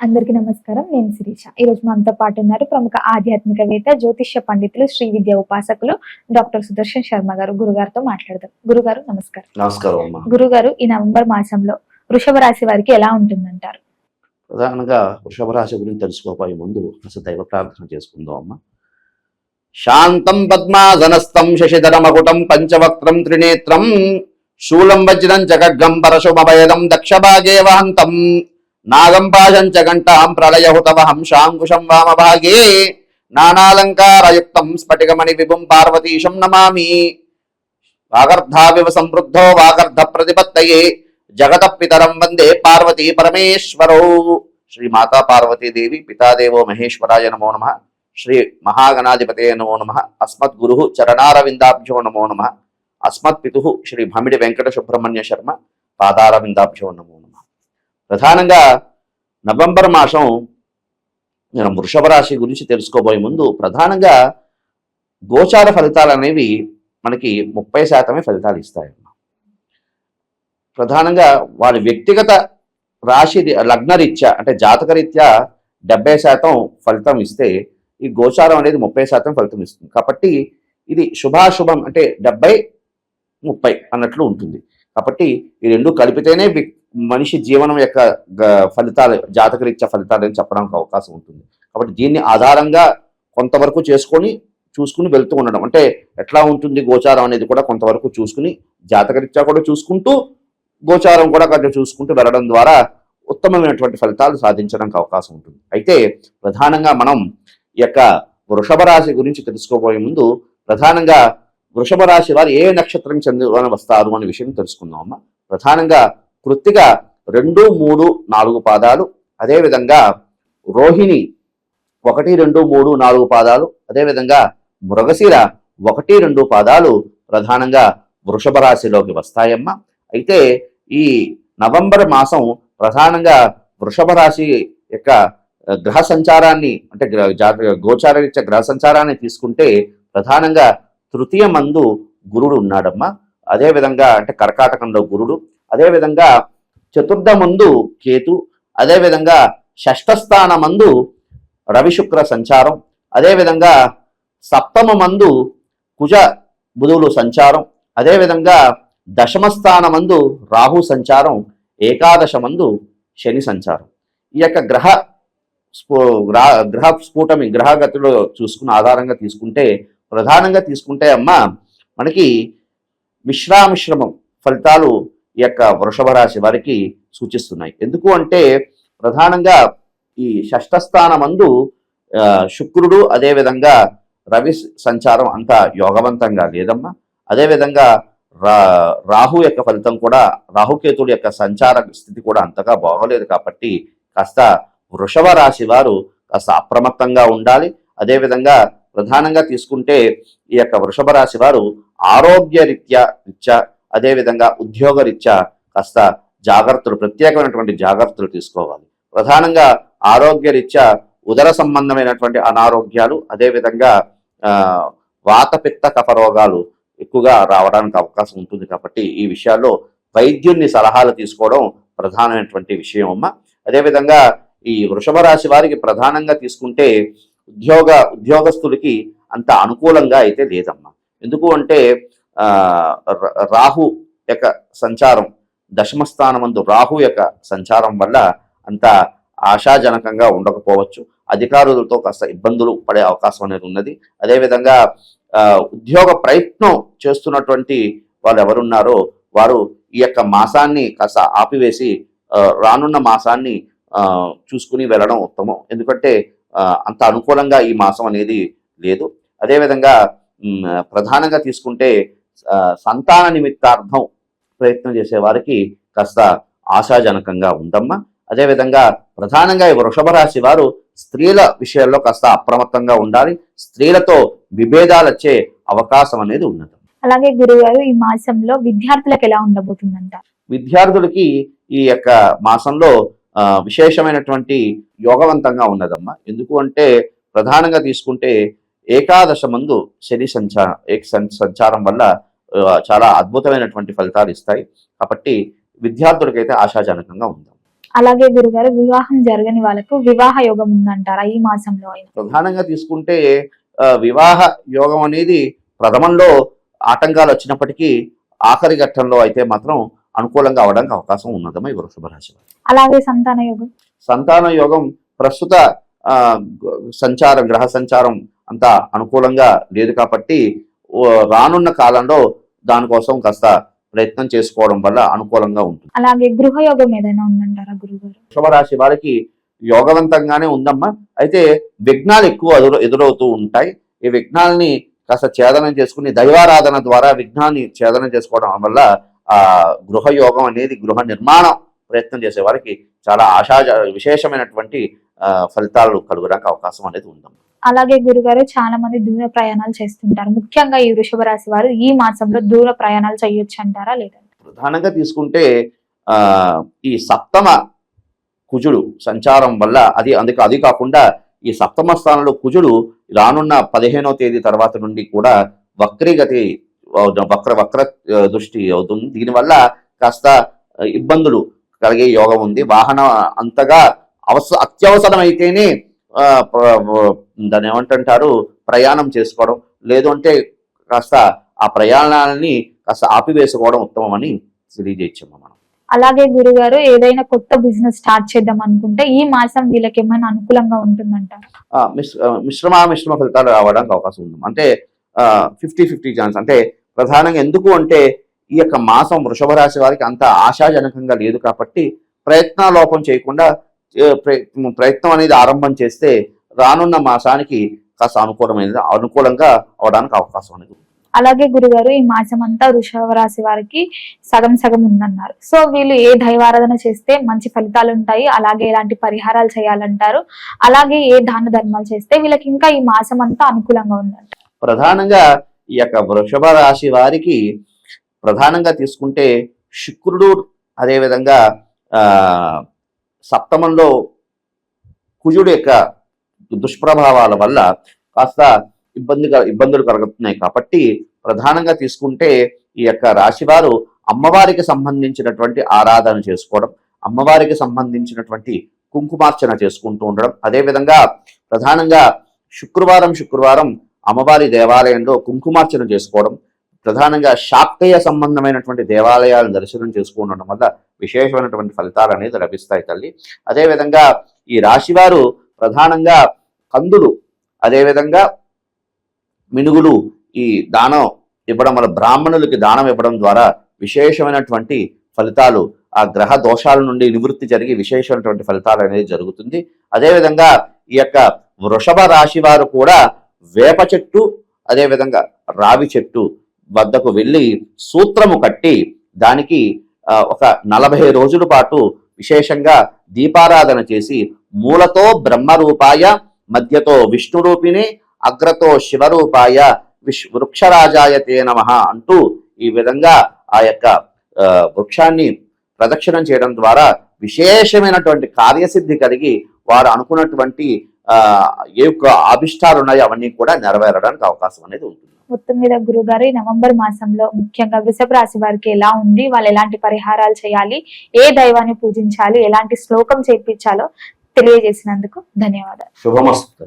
అందరికీ నమస్కారం. నేను శిరీష. ఈ రోజు మనతో పాటు ఉన్నారు ప్రముఖ ఆధ్యాత్మికవేత్త జ్యోతిష్య పండితులు శ్రీ విద్య ఉపాసకులు డాక్టర్ సుదర్శన్ శర్మ గారు. గురుగారితో మాట్లాడదాం. గురుగారు నమస్కారం. నమస్కారం గురుగారు ఈ నవంబర్ మాసంలో వృషభ రాశి వారికి ఎలా ఉంటుందంటారు? ప్రధానంగా వృషభ రాశి గురించి తెలుసుకోబోయే ముందు అసలు దైవ ప్రార్థన చేసుకుందాం అమ్మ. శాంతం పద్మాసనస్థం శశిధరమకుటం పంచవక్త్రం త్రినేత్రం శూలం వజ్రం ఖడ్గం పరశుమభయదం దక్షభాగే వహంతం. నాగంపాశంచ గంటాం ప్రళయహుతవ హంశాంకుశం వామభాగే నానాలంకారయుక్తం స్ఫటికమణి విభుం పార్వతీశం నమామి. వాగర్ధావివ సంవృద్ధో వాగర్ధ ప్రతిపత్తయే జగత పితరం వందే పార్వతీ పరమేశ్వరౌ. శ్రీ మాతా పార్వతీదేవి పితాదేవో మహేశ్వరాయ నమో నమ. శ్రీ మహాగణాధిపతే నమో నమ. అస్మత్ గురు చరణారవిందాభ్యో నమో నమ. అస్మత్ పితు శ్రీ భమిడి వెంకట సుబ్రహ్మణ్య శర్మ పాదారవిందాభ్యో నమో ప్రధానంగా నవంబర్ మాసం మనం వృషభ రాశి గురించి తెలుసుకోబోయే ముందు ప్రధానంగా గోచార ఫలితాలు అనేవి మనకి ముప్పై శాతమే ఫలితాలు ఇస్తాయి ప్రధానంగా వారి వ్యక్తిగత రాశి లగ్నరీత్యా అంటే జాతకరీత్యా డెబ్బై శాతం ఫలితం ఇస్తే ఈ గోచారం అనేది ముప్పై శాతం ఫలితం ఇస్తుంది. కాబట్టి ఇది శుభాశుభం అంటే డెబ్బై ముప్పై అన్నట్లు ఉంటుంది. కాబట్టి ఈ రెండు కలిపితేనే మనిషి జీవనం యొక్క గ- ఫలితాలు జాతకరీత్యా ఫలితాలు అని చెప్పడానికి అవకాశం ఉంటుంది. కాబట్టి దీన్ని ఆధారంగా కొంతవరకు చేసుకొని చూసుకుని వెళ్తూ ఉండడం. అంటే ఎట్లా ఉంటుంది గోచారం అనేది కూడా కొంతవరకు చూసుకుని జాతకరీత్యా కూడా చూసుకుంటూ గోచారం కూడా కొంచెం చూసుకుంటూ వెళ్ళడం ద్వారా ఉత్తమమైనటువంటి ఫలితాలు సాధించడానికి అవకాశం ఉంటుంది. అయితే ప్రధానంగా మనం ఈ యొక్క వృషభ రాశి గురించి తెలుసుకోబోయే ముందు ప్రధానంగా వృషభ రాశి వారు ఏ నక్షత్రం చెందిన వస్తారు అనే విషయం తెలుసుకుందాం అమ్మ ప్రధానంగా కృత్తిక రెండు మూడు నాలుగు పాదాలు. అదేవిధంగా రోహిణి ఒకటి రెండు మూడు నాలుగు పాదాలు. అదేవిధంగా మృగశిర ఒకటి రెండు పాదాలు ప్రధానంగా వృషభ రాశిలోకి వస్తాయమ్మ. అయితే ఈ నవంబర్ మాసం ప్రధానంగా వృషభ రాశి యొక్క గ్రహ సంచారాన్ని అంటే గ్ర- గోచార గ్రహ సంచారాన్ని తీసుకుంటే ప్రధానంగా తృతీయ మందు గురుడు ఉన్నాడమ్మా. అదేవిధంగా అంటే కర్కాటకంలో గురుడు అదేవిధంగా చతుర్థమందు చతుర్థ కేతు అదేవిధంగా విధంగా మందు రవి శుక్ర సంచారం అదేవిధంగా సప్తమ మందు కుజ బుధువులు సంచారం అదేవిధంగా దశమస్థానమందు రాహు సంచారం ఏకాదశ మందు శని సంచారం. ఈ యొక్క గ్రహ స్ఫూ- గ్రా- గ్రహ స్ఫూటమి గ్రహగతిలో చూసుకున్న ఆధారంగా తీసుకుంటే ప్రధానంగా తీసుకుంటే అమ్మ మనకి మిశ్రామిశ్రమం ఫలితాలు ఈ యొక్క వృషభ రాశి వారికి సూచిస్తున్నాయి. ఎందుకు అంటే ప్రధానంగా ఈ షష్ఠస్థానమందు శుక్రుడు అదేవిధంగా రవి సంచారం అంత యోగవంతంగా లేదమ్మా. అదేవిధంగా రా రాహు యొక్క ఫలితం కూడా రాహుకేతుడు యొక్క సంచార స్థితి కూడా అంతగా బాగోలేదు కాబట్టి కాస్త వృషభ రాశి వారు కాస్త అప్రమత్తంగా ఉండాలి. అదేవిధంగా ప్రధానంగా తీసుకుంటే ఈ యొక్క వృషభ రాశి వారు ఆరోగ్య రీత్యా రీత్యా అదేవిధంగా ఉద్యోగ రీత్యా కాస్త జాగ్రత్తలు ప్రత్యేకమైనటువంటి జాగ్రత్తలు తీసుకోవాలి. ప్రధానంగా ఆరోగ్య రీత్యా ఉదర సంబంధమైనటువంటి అనారోగ్యాలు అదేవిధంగా వాతపిత్త కఫ రోగాలు ఎక్కువగా రావడానికి అవకాశం ఉంటుంది కాబట్టి ఈ విషయాల్లో వైద్యుని సలహాలు తీసుకోవడం ప్రధానమైనటువంటి విషయం అమ్మ అదేవిధంగా ఈ వృషభ రాశి వారికి ప్రధానంగా తీసుకుంటే ఉద్యోగ ఉద్యోగస్తులకి అంత అనుకూలంగా అయితే లేదమ్మా. ఎందుకు అంటే రాహు యొక్క సంచారం దశమస్థానమందు రాహు యొక్క సంచారం వల్ల అంత ఆశాజనకంగా ఉండకపోవచ్చు. అధికారులతో కాస్త ఇబ్బందులు పడే అవకాశం అనేది ఉన్నది. అదేవిధంగా ఉద్యోగ ప్రయత్నం చేస్తున్నటువంటి వాళ్ళు ఎవరున్నారో వారు ఈ యొక్క మాసాన్ని కాస్త ఆపివేసి రానున్న మాసాన్ని చూసుకుని వెళ్ళడం ఉత్తమం. ఎందుకంటే అంత అనుకూలంగా ఈ మాసం అనేది లేదు. అదేవిధంగా ప్రధానంగా తీసుకుంటే సంతాన నిమిత్తార్థం ప్రయత్నం చేసే వారికి కాస్త ఆశాజనకంగా ఉందమ్మా. అదేవిధంగా ప్రధానంగా ఈ వృషభ రాశి వారు స్త్రీల విషయాల్లో కాస్త అప్రమత్తంగా ఉండాలి. స్త్రీలతో విభేదాలు వచ్చే అవకాశం అనేది ఉన్నది. అలాగే గురుగారు ఈ మాసంలో విద్యార్థులకు ఎలా ఉండబోతుందంట? విద్యార్థులకి ఈ యొక్క మాసంలో విశేషమైనటువంటి యోగవంతంగా ఉన్నదమ్మా. ఎందుకు అంటే ప్రధానంగా తీసుకుంటే ఏకాదశ మందు శని సంచా ఏక సంచారం వల్ల చాలా అద్భుతమైనటువంటి ఫలితాలు ఇస్తాయి. కాబట్టి విద్యార్థులకైతే ఆశాజనకంగా ఉంది. అలాగే గురుగారు వివాహం జరగని వాళ్ళకు వివాహ యోగం ఉందంటారా? ఈ మాసంలో ప్రధానంగా తీసుకుంటే వివాహ యోగం అనేది ప్రథమంలో ఆటంకాలు వచ్చినప్పటికీ ఆఖరి ఘట్టంలో అయితే మాత్రం అనుకూలంగా అవడానికి అవకాశం ఉన్నదమ్మా ఈ వృషభ రాశి. అలాగే సంతాన యోగం. సంతాన యోగం ప్రస్తుత సంచారం గ్రహ సంచారం అంత అనుకూలంగా లేదు కాబట్టి రానున్న కాలంలో దానికోసం కాస్త ప్రయత్నం చేసుకోవడం వల్ల అనుకూలంగా ఉంటుంది. అలాగే గృహ యోగం ఏదైనా ఉందంటారా గురుగారు? వృషభ రాశి వారికి యోగవంతంగానే ఉందమ్మా. అయితే విఘ్నాలు ఎక్కువ ఎదురు ఎదురవుతూ ఉంటాయి. ఈ విఘ్నాలని కాస్త ఛేదనం చేసుకుని దైవారాధన ద్వారా విఘ్నాన్ని ఛేదనం చేసుకోవడం వల్ల ఆ గృహ యోగం అనేది గృహ నిర్మాణం ప్రయత్నం చేసే వారికి చాలా ఆశా విశేషమైనటువంటి ఫలితాలు కలుగడానికి అవకాశం అనేది ఉందమ్మా. అలాగే గురుగారు చాలా మంది దూర ప్రయాణాలు చేస్తుంటారు. ముఖ్యంగా ఈ వృషభ రాశి వారు ఈ మాసంలో దూర ప్రయాణాలు చేయొచ్చు అంటారా లేదంటే ప్రధానంగా తీసుకుంటే ఆ ఈ సప్తమ కుజుడు సంచారం వల్ల అది అందుకే అది కాకుండా ఈ సప్తమ స్థానంలో కుజుడు రానున్న పదిహేనో తేదీ తర్వాత నుండి కూడా వక్రీగతి వక్ర వక్ర దృష్టి అవుతుంది. దీనివల్ల కాస్త ఇబ్బందులు కలిగే యోగం ఉంది. వాహనం అంతగా అవస అత్యవసరమైతేనే దాన్ని ఏమంటుంటారు? ప్రయాణం చేసుకోవడం. లేదు అంటే కాస్త ఆ ప్రయాణాలని కాస్త ఆపివేసుకోవడం ఉత్తమం అని తెలియజేయచ్చమ్మా మనం. అలాగే గురుగారు ఏదైనా కొత్త బిజినెస్ స్టార్ట్ చేద్దాం అనుకుంటే ఈ మాసం వీళ్ళకి ఏమైనా అనుకూలంగా ఆ, మిశ్రమ మిశ్రమ ఫలితాలు రావడానికి అవకాశం ఉంది. అంటే ఫిఫ్టీ ఫిఫ్టీ ఛాన్స్. అంటే ప్రధానంగా ఎందుకు అంటే ఈ యొక్క మాసం వృషభ రాశి వారికి అంత ఆశాజనకంగా లేదు కాబట్టి ప్రయత్నాలోపం చేయకుండా ఏ, ప్రయ- ప్రయత్నం అనేది ఆరంభం చేస్తే రానున్న మాసానికి కాస్త అనుకూలమైనది అనుకూలంగా అవడానికి అవకాశం అనేది ఉంది. అలాగే గురుగారు ఈ మాసం అంతా వృషభ రాశి వారికి సగం సగం ఉందన్నారు సో వీళ్ళు ఏ దైవారాధన చేస్తే మంచి ఫలితాలు ఉంటాయి అలాగే ఎలాంటి పరిహారాలు చేయాలంటారు అలాగే ఏ దాన ధర్మాలు చేస్తే వీళ్ళకి ఇంకా ఈ మాసం అంతా అనుకూలంగా ఉందంట ప్రధానంగా ఈ యొక్క వృషభ రాశి వారికి ప్రధానంగా తీసుకుంటే శుక్రుడు అదేవిధంగా ఆ, సప్తమంలో కుజుడు యొక్క దుష్ప్రభావాల వల్ల కాస్త ఇబ్బందిగా ఇబ్బందులు కలుగుతున్నాయి. కాబట్టి ప్రధానంగా తీసుకుంటే ఈ యొక్క రాశివారు అమ్మవారికి సంబంధించినటువంటి ఆరాధన చేసుకోవడం అమ్మవారికి సంబంధించినటువంటి కుంకుమార్చన చేసుకుంటూ ఉండడం. అదేవిధంగా ప్రధానంగా శుక్రవారం శుక్రవారం అమ్మవారి దేవాలయంలో కుంకుమార్చన చేసుకోవడం ప్రధానంగా శాక్తయ సంబంధమైనటువంటి దేవాలయాలను దర్శనం చేసుకోవడం వల్ల విశేషమైనటువంటి ఫలితాలు అనేది లభిస్తాయి తల్లి. అదేవిధంగా ఈ రాశివారు ప్రధానంగా కందులు అదేవిధంగా మినుగులు ఈ దానం ఇవ్వడం వల్ల బ్రాహ్మణులకి దానం ఇవ్వడం ద్వారా విశేషమైనటువంటి ఫలితాలు ఆ గ్రహ దోషాల నుండి నివృత్తి జరిగి విశేషమైనటువంటి ఫలితాలు అనేది జరుగుతుంది. అదేవిధంగా ఈ యొక్క వృషభ రాశి వారు కూడా వేప చెట్టు అదేవిధంగా రావి చెట్టు వద్దకు వెళ్ళి సూత్రము కట్టి దానికి ఒక నలభై రోజుల పాటు విశేషంగా దీపారాధన చేసి మూలతో బ్రహ్మరూపాయ మధ్యతో విష్ణు రూపిణి అగ్రతో శివరూపాయ విష్ వృక్షరాజాయతే నమ అంటూ ఈ విధంగా ఆ యొక్క వృక్షాన్ని ప్రదక్షిణం చేయడం ద్వారా విశేషమైనటువంటి కార్యసిద్ధి కలిగి వారు అనుకున్నటువంటి ఏ యొక్క అభిష్టాలు ఉన్నాయో అవన్నీ కూడా నెరవేరడానికి అవకాశం అనేది ఉంటుంది. మొత్తం మీద గురుగారు ఈ నవంబర్ మాసంలో ముఖ్యంగా వృషభ రాశి వారికి ఎలా ఉంది వాళ్ళు ఎలాంటి పరిహారాలు చేయాలి ఏ దైవాన్ని పూజించాలి ఎలాంటి శ్లోకం చేర్పించాలో తెలియజేసినందుకు ధన్యవాదాలు. శుభమస్తు.